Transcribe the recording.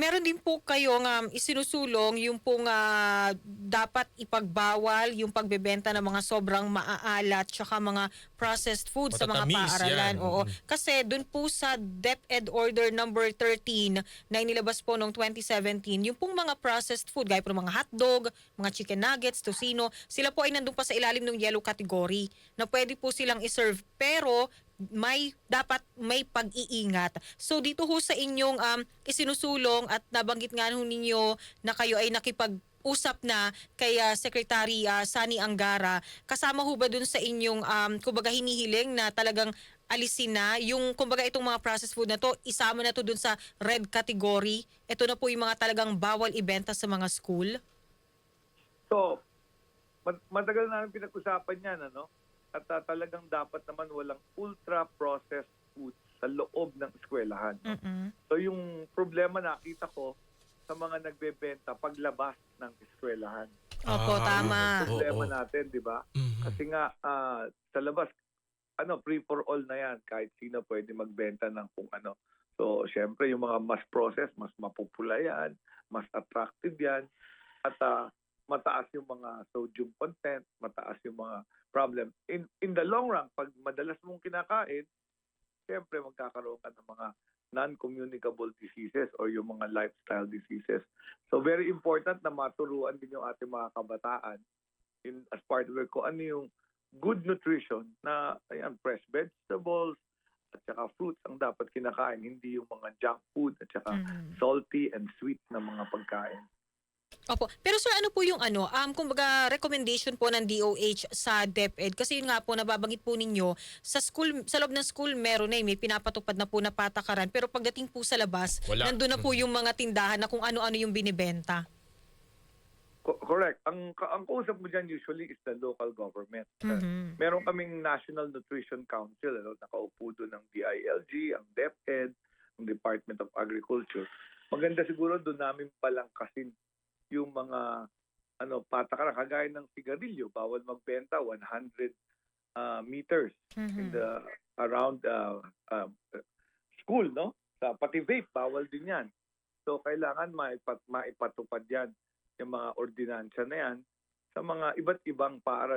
meron din po kayong um, isinusulong yung pong ah, dapat ipagbawal yung pagbebenta ng mga sobrang maaalat tsaka mga processed food sa mga paaralan. yan. Oo. Mm. Kasi dun po sa DepEd Order number 13 na inilabas po noong 2017, yung pong mga processed food, gaya po ng mga hotdog, mga chicken nuggets, tocino, sila po ay nandun pa sa ilalim ng yellow category na pwede po silang iserve. Pero may dapat may pag-iingat. So dito ho sa inyong um, isinusulong at nabanggit nga ho ninyo na kayo ay nakipag usap na kay ah, Secretary ah, Sani Angara. Kasama ho ba dun sa inyong um, kumbaga hinihiling na talagang alisin na yung kumbaga itong mga processed food na to, isama na to dun sa red category. Ito na po yung mga talagang bawal ibenta sa mga school. So, mat- matagal na pinag-usapan yan, ano? At ah, talagang dapat naman walang ultra-processed food sa loob ng eskwelahan. no? Mm-mm. So, yung problema nakita ko sa mga nagbebenta paglabas ng eskwelahan. Opo, Ah, tama. Problema natin, di ba? Mhm. Kasi nga, ah, sa labas, ano, free for all na yan. Kahit sino pwede magbenta ng kung ano. So, syempre, yung mga mas process, mas mapupula yan, mas attractive yan. At ah, mataas yung mga sodium content, mataas yung mga problem. In, in the long run, pag madalas mong kinakain, syempre magkakaroon ka ng mga non-communicable diseases or yung mga lifestyle diseases. So very important na maturuan din yung ating mga kabataan in as part of it ko ano yung good nutrition na ayan fresh vegetables at saka fruits ang dapat kinakain hindi yung mga junk food at saka Mhm. salty and sweet na mga pagkain. Opo. Pero sir, ano po yung ano, um, kumbaga recommendation po ng DOH sa DepEd? Kasi yun nga po, nababanggit po ninyo, sa school, sa loob ng school, meron na eh, may pinapatupad na po na patakaran. Pero pagdating po sa labas, Wala. nandun na po yung mga tindahan na kung ano-ano yung binibenta. Co- correct. Ang ka- ang kausap mo diyan usually is the local government. Mhm. Meron kaming National Nutrition Council, ano, nakaupo doon ng DILG, ang DepEd, ang Department of Agriculture. Maganda siguro doon namin palangkasin yung mga ano patakaran kagaya ng sigarilyo, bawal magbenta 100 uh, meters in Mhm. the around uh, uh, school, no? Sa pati vape bawal din 'yan. So kailangan maipat maipatupad 'yan yung mga ordinansya na 'yan sa mga iba't ibang paaralan